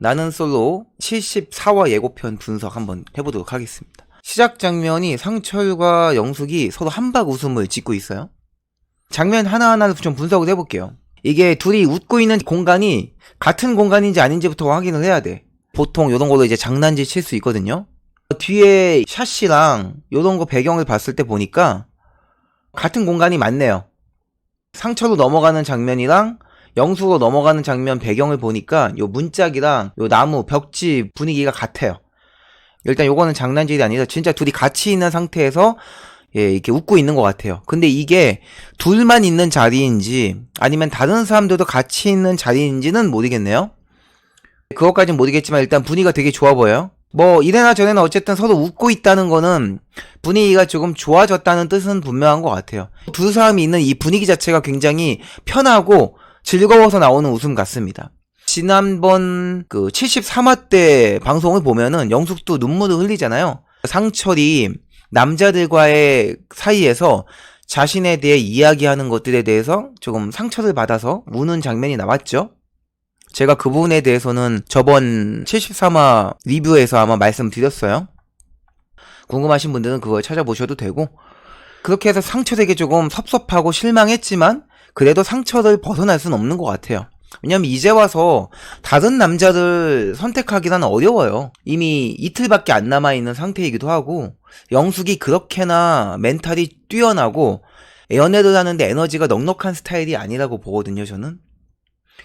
나는 솔로 74화 예고편 분석 한번 해보도록 하겠습니다. 시작 장면이 상철과 영숙이 서로 한박 웃음을 짓고 있어요. 장면 하나하나를 좀 분석을 해볼게요. 이게 둘이 웃고 있는 공간이 같은 공간인지 아닌지부터 확인을 해야 돼. 보통 이런 걸로 이제 장난질 칠 수 있거든요. 뒤에 샷이랑 이런 거 배경을 봤을 때 보니까 같은 공간이 맞네요. 상처로 넘어가는 장면이랑 영수로 넘어가는 장면 배경을 보니까 요 문짝이랑 요 나무 벽지 분위기가 같아요. 일단 요거는 장난질이 아니라 진짜 둘이 같이 있는 상태에서 예, 이렇게 웃고 있는 것 같아요. 근데 이게 둘만 있는 자리인지 아니면 다른 사람들도 같이 있는 자리인지는 모르겠네요. 그것까진 모르겠지만 일단 분위기가 되게 좋아 보여요. 뭐 이래나 저래나 어쨌든 서로 웃고 있다는 거는 분위기가 조금 좋아졌다는 뜻은 분명한 것 같아요. 두 사람이 있는 이 분위기 자체가 굉장히 편하고 즐거워서 나오는 웃음 같습니다. 지난번 그 73화 때 방송을 보면은 영숙도 눈물을 흘리잖아요. 상철이 남자들과의 사이에서 자신에 대해 이야기하는 것들에 대해서 조금 상처를 받아서 우는 장면이 나왔죠. 제가 그 부분에 대해서는 저번 73화 리뷰에서 아마 말씀드렸어요. 궁금하신 분들은 그걸 찾아보셔도 되고, 그렇게 해서 상처되게 조금 섭섭하고 실망했지만, 그래도 상처를 벗어날 수는 없는 것 같아요. 왜냐면 이제 와서 다른 남자를 선택하기는 어려워요. 이미 이틀밖에 안 남아있는 상태이기도 하고, 영숙이 그렇게나 멘탈이 뛰어나고, 연애를 하는데 에너지가 넉넉한 스타일이 아니라고 보거든요, 저는.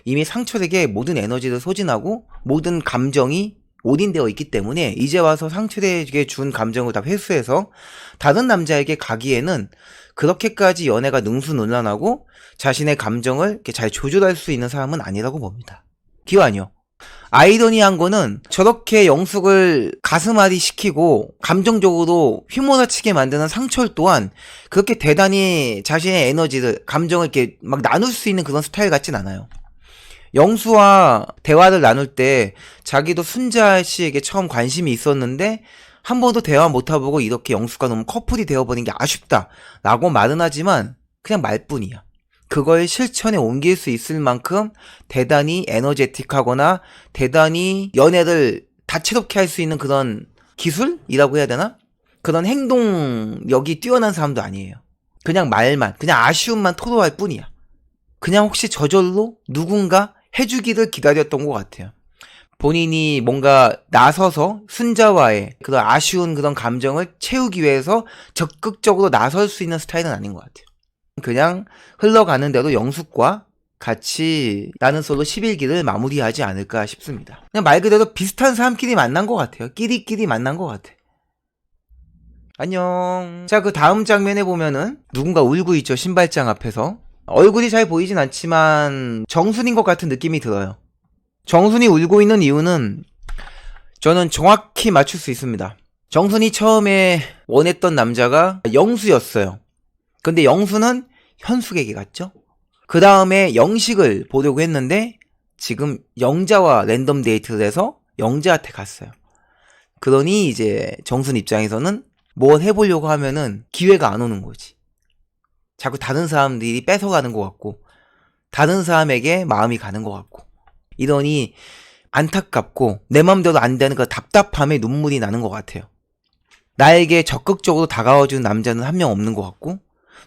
이미 상철에게 모든 에너지를 소진하고 모든 감정이 올인되어 있기 때문에 이제 와서 상철에게 준 감정을 다 회수해서 다른 남자에게 가기에는 그렇게까지 연애가 능수능란하고 자신의 감정을 이렇게 잘 조절할 수 있는 사람은 아니라고 봅니다. 기완이요. 아이러니한 거는 저렇게 영숙을 가슴앓이 시키고 감정적으로 휘몰아치게 만드는 상철 또한 그렇게 대단히 자신의 에너지를 감정을 이렇게 막 나눌 수 있는 그런 스타일 같진 않아요. 영수와 대화를 나눌 때 자기도 순자 씨에게 처음 관심이 있었는데 한 번도 대화 못 해보고 이렇게 영수가 너무 커플이 되어버린 게 아쉽다 라고 말은 하지만 그냥 말뿐이야. 그걸 실천에 옮길 수 있을 만큼 대단히 에너제틱하거나 대단히 연애를 다채롭게 할 수 있는 그런 기술이라고 해야 되나? 그런 행동력이 뛰어난 사람도 아니에요. 그냥 말만, 그냥 아쉬움만 토로할 뿐이야. 그냥 혹시 저절로 누군가 해주기를 기다렸던 것 같아요. 본인이 뭔가 나서서 순자와의 그런 아쉬운 그런 감정을 채우기 위해서 적극적으로 나설 수 있는 스타일은 아닌 것 같아요. 그냥 흘러가는 대로 영숙과 같이 나는 솔로 11기를 마무리하지 않을까 싶습니다. 그냥 말 그대로 비슷한 사람끼리 만난 것 같아요. 끼리끼리 만난 것 같아. 안녕. 자, 그 다음 장면에 보면은 누군가 울고 있죠. 신발장 앞에서. 얼굴이 잘 보이진 않지만 정순인 것 같은 느낌이 들어요. 정순이 울고 있는 이유는 저는 정확히 맞출 수 있습니다. 정순이 처음에 원했던 남자가 영수였어요. 근데 영수는 현숙에게 갔죠. 그 다음에 영식을 보려고 했는데 지금 영자와 랜덤 데이트를 해서 영자한테 갔어요. 그러니 이제 정순 입장에서는 뭘 해보려고 하면은 기회가 안 오는 거지. 자꾸 다른 사람들이 뺏어가는 것 같고, 다른 사람에게 마음이 가는 것 같고, 이러니 안타깝고, 내 맘대로 안 되는 그 답답함에 눈물이 나는 것 같아요. 나에게 적극적으로 다가와주는 남자는 한 명 없는 것 같고,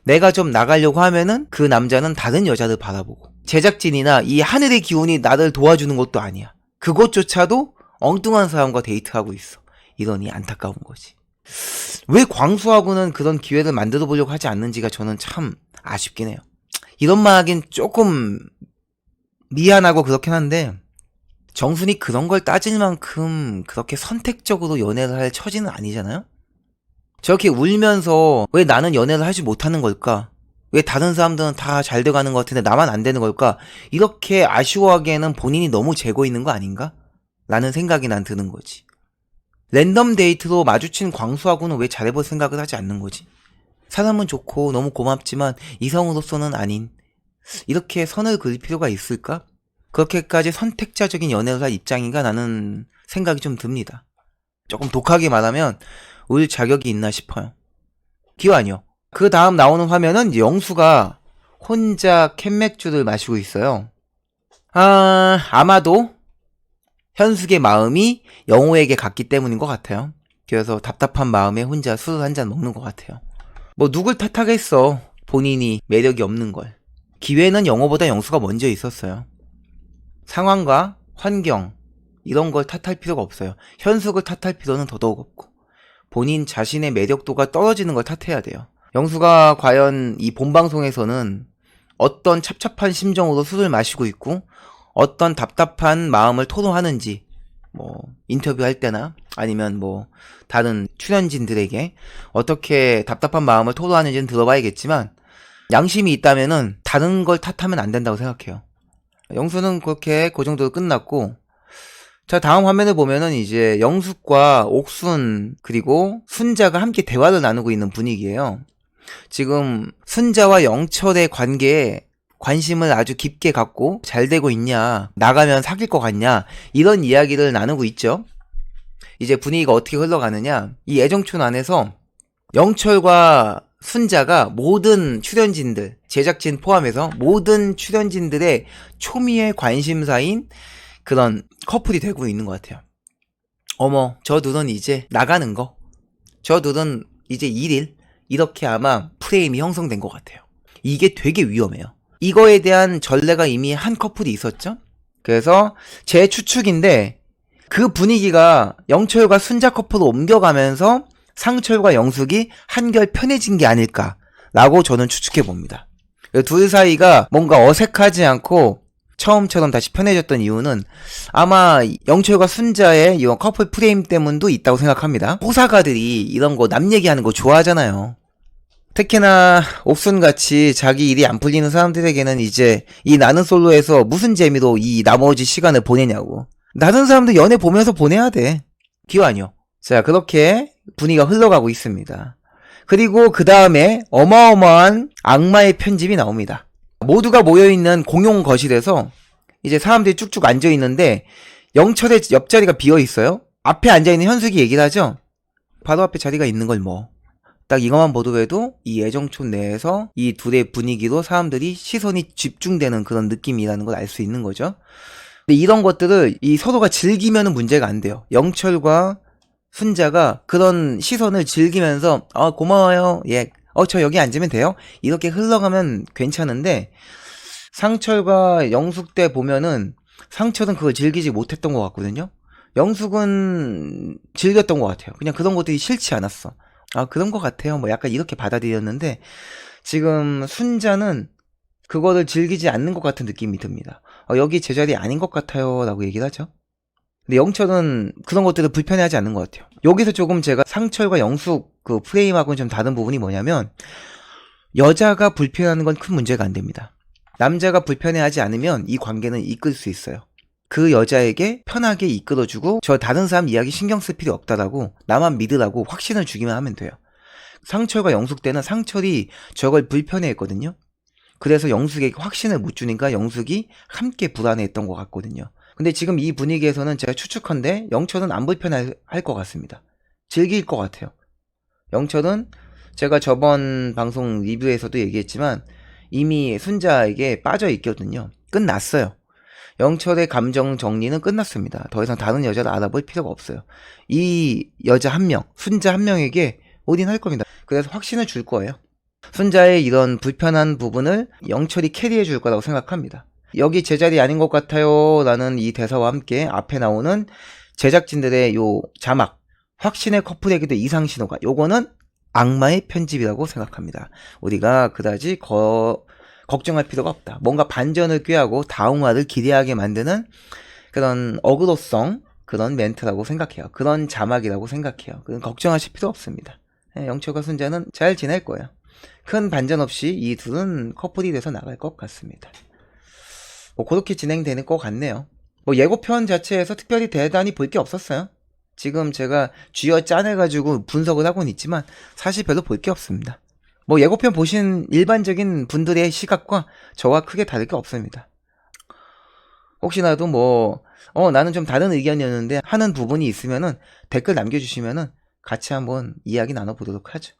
내가 좀 나가려고 하면은 그 남자는 다른 여자를 바라보고, 제작진이나 이 하늘의 기운이 나를 도와주는 것도 아니야. 그것조차도 엉뚱한 사람과 데이트하고 있어. 이러니 안타까운 거지. 왜 광수하고는 그런 기회를 만들어 보려고 하지 않는지가 저는 참 아쉽긴 해요. 이런 말 하긴 조금 미안하고 그렇긴 한데, 정순이 그런 걸 따질 만큼 그렇게 선택적으로 연애를 할 처지는 아니잖아요? 저렇게 울면서 왜 나는 연애를 하지 못하는 걸까? 왜 다른 사람들은 다 잘 돼가는 것 같은데 나만 안 되는 걸까? 이렇게 아쉬워하기에는 본인이 너무 재고 있는 거 아닌가? 라는 생각이 난 드는 거지. 랜덤 데이트로 마주친 광수하고는 왜 잘해볼 생각을 하지 않는 거지? 사람은 좋고 너무 고맙지만 이성으로서는 아닌 이렇게 선을 그릴 필요가 있을까? 그렇게까지 선택자적인 연애를 할 입장인가 나는 생각이 좀 듭니다. 조금 독하게 말하면 울 자격이 있나 싶어요. 기완이요. 그 다음 나오는 화면은 영수가 혼자 캔맥주를 마시고 있어요. 아, 아마도 현숙의 마음이 영호에게 갔기 때문인 것 같아요. 그래서 답답한 마음에 혼자 술 한 잔 먹는 것 같아요. 뭐 누굴 탓하겠어. 본인이 매력이 없는 걸. 기회는 영호보다 영수가 먼저 있었어요. 상황과 환경 이런 걸 탓할 필요가 없어요. 현숙을 탓할 필요는 더더욱 없고 본인 자신의 매력도가 떨어지는 걸 탓해야 돼요. 영수가 과연 이 본방송에서는 어떤 찹찹한 심정으로 술을 마시고 있고 어떤 답답한 마음을 토로하는지 뭐 인터뷰할 때나 아니면 뭐 다른 출연진들에게 어떻게 답답한 마음을 토로하는지는 들어봐야겠지만 양심이 있다면은 다른 걸 탓하면 안 된다고 생각해요. 영수는 그렇게 그 정도로 끝났고 자 다음 화면을 보면은 이제 영숙과 옥순 그리고 순자가 함께 대화를 나누고 있는 분위기예요. 지금 순자와 영철의 관계에 관심을 아주 깊게 갖고 잘 되고 있냐 나가면 사귈 것 같냐 이런 이야기를 나누고 있죠. 이제 분위기가 어떻게 흘러가느냐 이 애정촌 안에서 영철과 순자가 모든 출연진들 제작진 포함해서 모든 출연진들의 초미의 관심사인 그런 커플이 되고 있는 것 같아요. 어머 저 둘은 이제 나가는 거저 둘은 이제 1일 이렇게 아마 프레임이 형성된 것 같아요. 이게 되게 위험해요. 이거에 대한 전례가 이미 한 커플이 있었죠? 그래서 제 추측인데 그 분위기가 영철과 순자 커플로 옮겨가면서 상철과 영숙이 한결 편해진 게 아닐까라고 저는 추측해 봅니다. 둘 사이가 뭔가 어색하지 않고 처음처럼 다시 편해졌던 이유는 아마 영철과 순자의 이 커플 프레임 때문도 있다고 생각합니다. 호사가들이 이런 거 남 얘기하는 거 좋아하잖아요. 특히나 옥순같이 자기 일이 안 풀리는 사람들에게는 이제 이 나는 솔로에서 무슨 재미로 이 나머지 시간을 보내냐고. 다른 사람들 연애 보면서 보내야 돼. 기완이요. 자, 그렇게 분위기가 흘러가고 있습니다. 그리고 그 다음에 어마어마한 악마의 편집이 나옵니다. 모두가 모여있는 공용 거실에서 이제 사람들이 쭉쭉 앉아있는데 영철의 옆자리가 비어있어요. 앞에 앉아있는 현숙이 얘기를 하죠. 바로 앞에 자리가 있는 걸 뭐. 딱 이것만 보더라도 이 애정촌 내에서 이 둘의 분위기로 사람들이 시선이 집중되는 그런 느낌이라는 걸 알 수 있는 거죠. 근데 이런 것들을 이 서로가 즐기면 문제가 안 돼요. 영철과 순자가 그런 시선을 즐기면서 아 고마워요. 예. 어 저 여기 앉으면 돼요. 이렇게 흘러가면 괜찮은데 상철과 영숙 때 보면은 상철은 그걸 즐기지 못했던 것 같거든요. 영숙은 즐겼던 것 같아요. 그냥 그런 것들이 싫지 않았어. 아 그런 것 같아요. 뭐 약간 이렇게 받아들였는데 지금 순자는 그거를 즐기지 않는 것 같은 느낌이 듭니다. 어, 여기 제자리 아닌 것 같아요 라고 얘기를 하죠. 근데 영철은 그런 것들을 불편해하지 않는 것 같아요. 여기서 조금 제가 상철과 영숙 그 프레임하고는 좀 다른 부분이 뭐냐면 여자가 불편해하는 건 큰 문제가 안 됩니다. 남자가 불편해하지 않으면 이 관계는 이끌 수 있어요. 그 여자에게 편하게 이끌어주고 저 다른 사람 이야기 신경 쓸 필요 없다라고 나만 믿으라고 확신을 주기만 하면 돼요. 상철과 영숙 때는 상철이 저걸 불편해했거든요. 그래서 영숙에게 확신을 못 주니까 영숙이 함께 불안해했던 것 같거든요. 근데 지금 이 분위기에서는 제가 추측한데 영철은 안 불편할 것 같습니다. 즐길 것 같아요. 영철은 제가 저번 방송 리뷰에서도 얘기했지만 이미 순자에게 빠져 있거든요. 끝났어요. 영철의 감정 정리는 끝났습니다. 더 이상 다른 여자를 알아볼 필요가 없어요. 이 여자 한 명, 순자 한 명에게 올인할 겁니다. 그래서 확신을 줄 거예요. 순자의 이런 불편한 부분을 영철이 캐리해 줄 거라고 생각합니다. 여기 제자리 아닌 것 같아요. 라는 이 대사와 함께 앞에 나오는 제작진들의 요 자막, 확신의 커플에게도 이상 신호가, 요거는 악마의 편집이라고 생각합니다. 우리가 그다지 거, 걱정할 필요가 없다. 뭔가 반전을 꾀하고 다음화를 기대하게 만드는 그런 어그로성, 그런 멘트라고 생각해요. 그런 자막이라고 생각해요. 그건 걱정하실 필요 없습니다. 예, 영철과 순자는 잘 지낼 거예요. 큰 반전 없이 이 둘은 커플이 돼서 나갈 것 같습니다. 뭐 그렇게 진행되는 것 같네요. 뭐 예고편 자체에서 특별히 대단히 볼 게 없었어요. 지금 제가 쥐어 짜내가지고 분석을 하고는 있지만 사실 별로 볼 게 없습니다. 뭐 예고편 보신 일반적인 분들의 시각과 저와 크게 다를 게 없습니다. 혹시나도 뭐, 어, 나는 좀 다른 의견이었는데 하는 부분이 있으면은 댓글 남겨주시면은 같이 한번 이야기 나눠보도록 하죠.